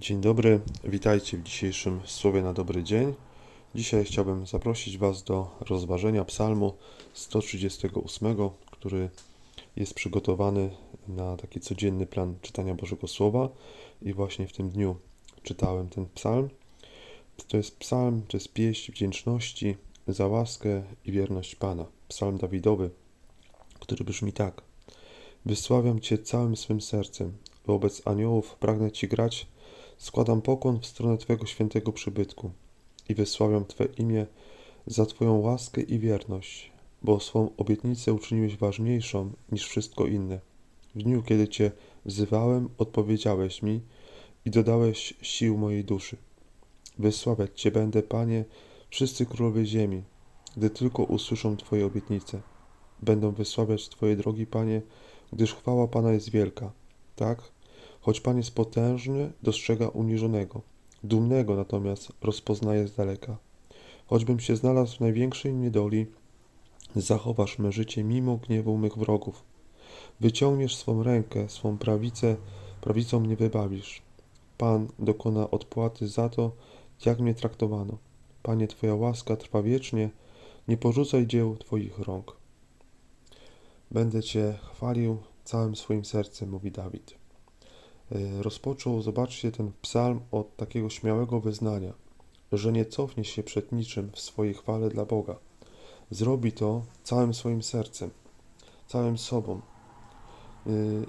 Dzień dobry, witajcie w dzisiejszym Słowie na dobry dzień. Dzisiaj chciałbym zaprosić Was do rozważenia Psalmu 138, który jest przygotowany na taki codzienny plan czytania Bożego Słowa i właśnie w tym dniu czytałem ten psalm. To jest psalm, to jest pieśń wdzięczności za łaskę i wierność Pana. Psalm Dawidowy, który brzmi tak. Wysławiam Cię całym swym sercem. Wobec aniołów pragnę Ci grać Składam pokłon w stronę Twojego świętego przybytku i wysławiam Twe imię za Twoją łaskę i wierność, bo swą obietnicę uczyniłeś ważniejszą niż wszystko inne. W dniu, kiedy Cię wzywałem, odpowiedziałeś mi i dodałeś sił mojej duszy. Wysławiać Cię będę, Panie, wszyscy królowie ziemi, gdy tylko usłyszą Twoje obietnice. Będą wysławiać Twoje drogi, Panie, gdyż chwała Pana jest wielka. Tak? Choć Pan jest potężny, dostrzega uniżonego, dumnego natomiast rozpoznaje z daleka. Choćbym się znalazł w największej niedoli, zachowasz me życie mimo gniewu mych wrogów. Wyciągniesz swą rękę, swą prawicę, prawicą mnie wybawisz. Pan dokona odpłaty za to, jak mnie traktowano. Panie, Twoja łaska trwa wiecznie, nie porzucaj dzieł Twoich rąk. Będę Cię chwalił całym swoim sercem, mówi Dawid. Y, rozpoczął, zobaczcie, ten psalm od takiego śmiałego wyznania, że nie cofnie się przed niczym w swojej chwale dla Boga. Zrobi to całym swoim sercem, całym sobą. Y,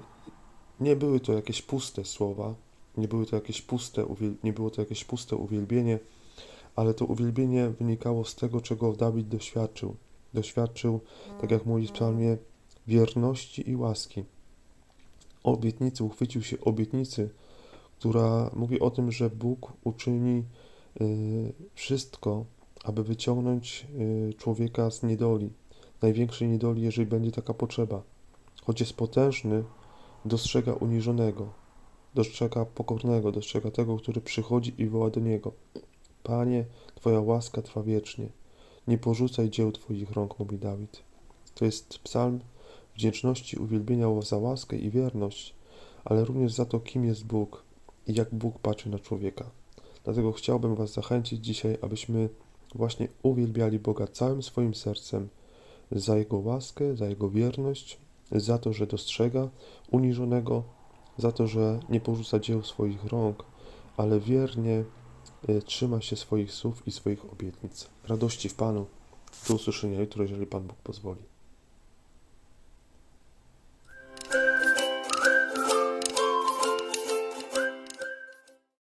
Nie były to jakieś puste słowa, nie, były to jakieś puste, nie było to jakieś puste uwielbienie, ale to uwielbienie wynikało z tego, czego Dawid doświadczył. Doświadczył, tak jak mówi w psalmie, wierności i łaski obietnicy, uchwycił się obietnicy, która mówi o tym, że Bóg uczyni y, wszystko, aby wyciągnąć y, człowieka z niedoli, największej niedoli, jeżeli będzie taka potrzeba. Choć jest potężny, dostrzega uniżonego, dostrzega pokornego, dostrzega tego, który przychodzi i woła do niego. Panie, Twoja łaska trwa wiecznie. Nie porzucaj dzieł Twoich rąk, mówi Dawid. To jest psalm wdzięczności, uwielbienia za łaskę i wierność, ale również za to, kim jest Bóg i jak Bóg patrzy na człowieka. Dlatego chciałbym Was zachęcić dzisiaj, abyśmy właśnie uwielbiali Boga całym swoim sercem za Jego łaskę, za Jego wierność, za to, że dostrzega uniżonego, za to, że nie porzuca dzieł swoich rąk, ale wiernie y, trzyma się swoich słów i swoich obietnic. Radości w Panu. Do usłyszenia jutro, jeżeli Pan Bóg pozwoli.